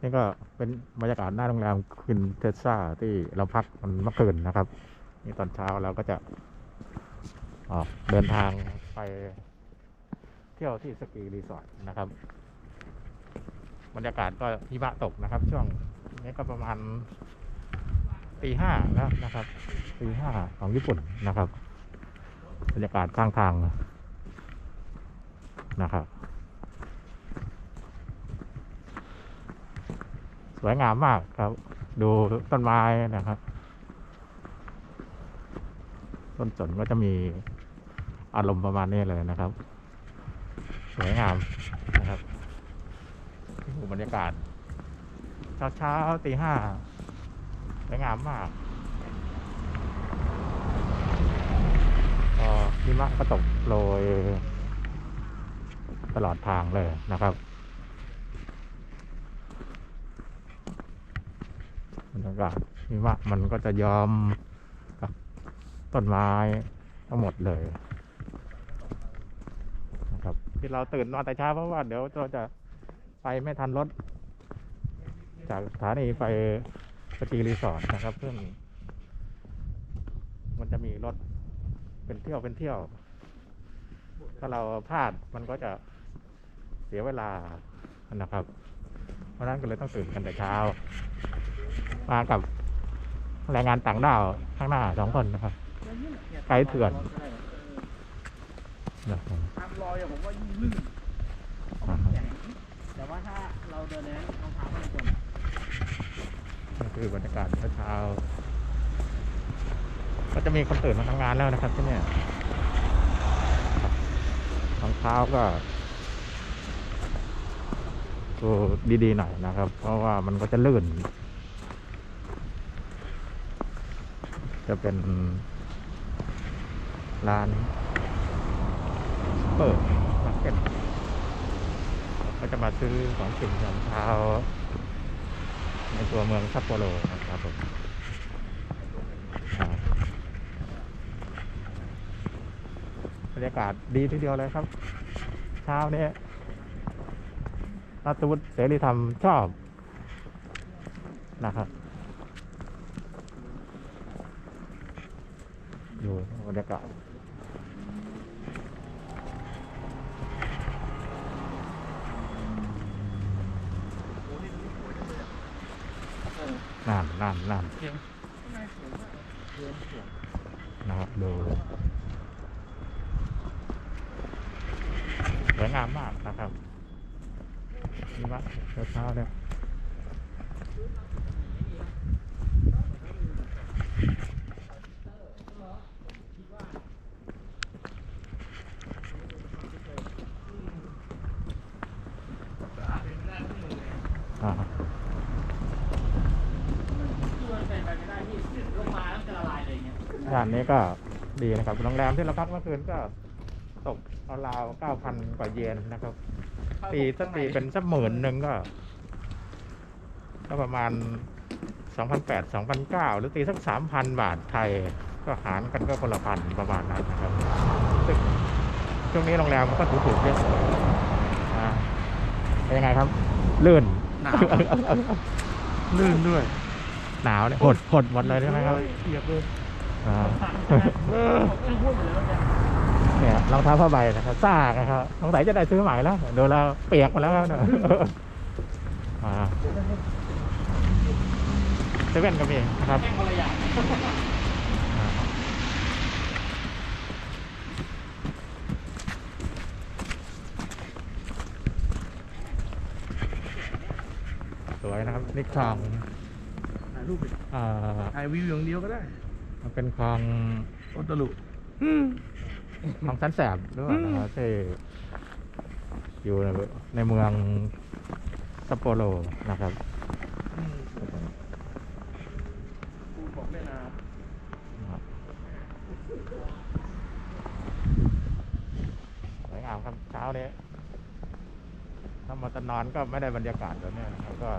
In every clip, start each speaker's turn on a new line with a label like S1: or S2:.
S1: นี่ก็เป็นบรรยากาศหน้าโรงแรมคินเทสซาที่เราพักมันเมื่อคืนนะครับ นี่ตอนเช้าเราก็จะออกเดินทางไปเที่ยวที่สกีรีสอร์ทนะครับ บรรยากาศก็หิมะตกนะครับ ช่วงนี้ก็ประมาณตีห้าแล้วนะครับตีห้าของญี่ปุ่นนะครับ บรรยากาศข้างทางนะครับ สวยงามมากครับ ดูต้นไม้นะครับ ต้นสนก็จะมีอารมณ์ประมาณนี้เลยนะครับ สวยงามนะครับนี่คือบรรยากาศ เช้าเช้าตีห้าสวยงามมากพอหิมะก็ตกโรยตลอดทางเลยนะครับ บรรยากาศหิมะมันก็จะยอมกับต้นไม้ทั้งหมดเลยนะครับที่เราตื่นมาแต่เช้าเพราะว่าเดี๋ยวเราจะไปไม่ทันรถ จากสถานีไปสกีรีสอร์ทนะครับซึ่งมันจะมีรถเป็นเที่ยวเป็นเที่ยว ถ้าเราพลาดมันก็จะเสียเวลานะครับ เพราะนั้นก็เลยต้องตื่นกันแต่เช้า มากับแรงงานต่างด้าวข้างหน้าสองคนนะครับ ไกด์เถื่อนนะครับ
S2: ทำรอยอะผมว่ายิ่งลื่น
S1: อ่าฮะ
S2: แข็งแต่ว่าถ้าเราเดินในนั้นรองเท้าไม่ควร
S1: นี่คือบรรยากาศเช้าๆก็จะมีคนตื่นมาทำงานแล้วนะครับที่เนี่ยรองเท้าก็ดูดีๆหน่อยนะครับ เพราะว่ามันก็จะลื่น จะเป็นร้านเปิดมาร์เก็ตก็จะมาซื้อของกินรองเท้าในตัวเมืองซัปโปโรนะครับผมบรรยากาศดีทีเดียวเลยครับ เช้านี้รัฐวุฒิเสรีธรรมชอบนะครับ ดูบรรยากาศนั่นนั่นนั่นนะครับดูสวยงามมากนะครับนี่ว่าเช้าเนี่ยอ่า
S2: ที่มันเป็นไปไม่ได้ที่ล งมาแล้วจะละลา
S1: นนี้ก็ดีนะครับโรงแรมที่เราพักเมื่อคืนก็ตกราวเก้าพันกว่าเยนนะครับ ตีสักตีเป็นสักหมื่นหนึ่งก็ก็ประมาณสองพันแปดสองพันเก้าหรือตีสักสามพันบาทไทยก็หารกันก็คนละพันประมาณนั้นนะครับซึ่งช่วงนี้โรงแรมมันก็ถูกๆเยอะอ่าเป็นยังไงครับ ลื่น
S2: หนาวลื่นด้วย
S1: หนาวเนี่ยหดหดหมดเลยใช่ไหมครับ
S2: เปียกเลย
S1: อ่า
S2: เออผมยังพูดอยู่เลยว่าเนี่ย
S1: เนี่ยรองเท้าผ้าใบนะครับซากนะครับสงสัยจะได้ซื้อใหม่แล้วดูแล้วเปียกหมดแล้วครับเนี่ยอ่าเซเว่นก็มีนะครับ
S2: แม่งคนละอย่าง
S1: อ่า สวยนะครับ นี่คลอง
S2: ถ่ายรูปดิ
S1: อ่า
S2: ถ่ายวิวอย่างเดียวก็ได้
S1: มันเป็นคลอง
S2: โอตาลุ
S1: คลองสันแสบหรือเปล่านะครับที่อยู่ในในเมืองซัปโปโรนะครับ
S2: กูบอกแม่น้
S1: สวยงามครับเช้านี้ถ้า มาจะนอนก็ไม่ได้บรรยากาศแบบนี้นะครับก็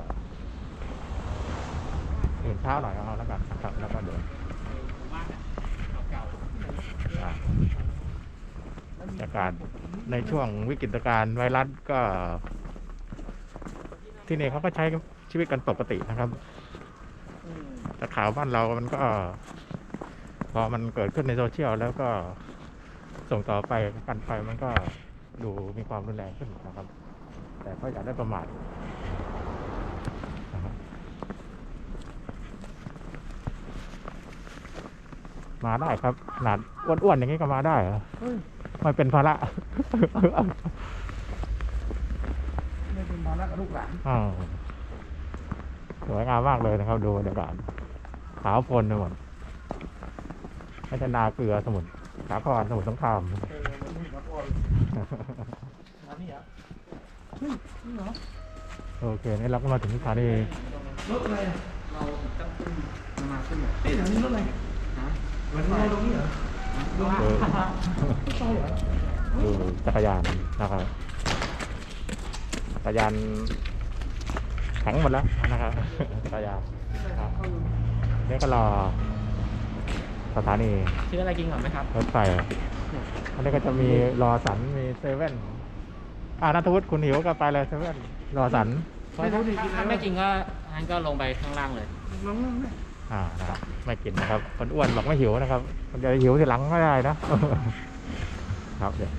S1: ตื่นเช้าหน่อยเอาแล้วกันครับแล้วก็เดินำ
S2: บ้านเก่า
S1: อ่าบรรยากาศในช่วงวิกฤตการณ์ไวรัสก็ ที่นี่เขาก็ใช้ชีวิตกันปกตินะครับแต่ข่าวบ้านเรามันก็ พอมันเกิดขึ้นในโซเชียลแล้วก็ส่งต่อไปกันไปมันก็ดูมีความรุนแรงขึ้นนะครับ แต่ก็อย่าได้ประมาทนะครับมาได้ครับขนาดอ้วนๆอย่างนี้ก็มาได้เหรอไม่เป็นภาระ
S3: ไม่เป็นภาระกับลูกหลาน
S1: อ่าสวยงามมากเลยนะครับ ดูบรรยากาศขาวโพลนไปหมดไม่ใช่นาเกลือสมุทรสาครสมุทรสงคราม
S3: เออมันมีมาก่อนอันนี้อะเฮ้ยนี่เหรอ
S1: โอเคนี่เราก็มาถึงสถานี
S3: รถอะไรอะ
S2: เราต้องขึ้นมาขึ้นแบบ
S3: นี่แถวนี้รถอะไร
S2: ฮะ
S3: มันเราตรงนี้เหรอ
S1: ดู
S3: ไม่ใช่เหรอ
S1: ดูจักรยานนะครับจักรยานแข็งหมดแล้วนะครับจักรยานครับนี่ก็รอสถานี
S2: ซื้ออะไรกินก่อนไหมครับ
S1: รถไฟอันนี้ก็จะมีรอสันมีเซเว่น อ่านัทวุฒิคุณหิวก็ไปเลยเซเว่นรอสัน
S3: ไม่รู้ดิกินอะไร
S2: ถ้าไม่กินก็งั้นก็ลงไปข้างล่างเลย
S3: ลองนั่งไหม
S1: อ่านะครับไม่กินนะครับคนอ้วนบอกไม่หิวนะครับคนจะหิวทีหลังไม่ได้นะครับเดี๋ยว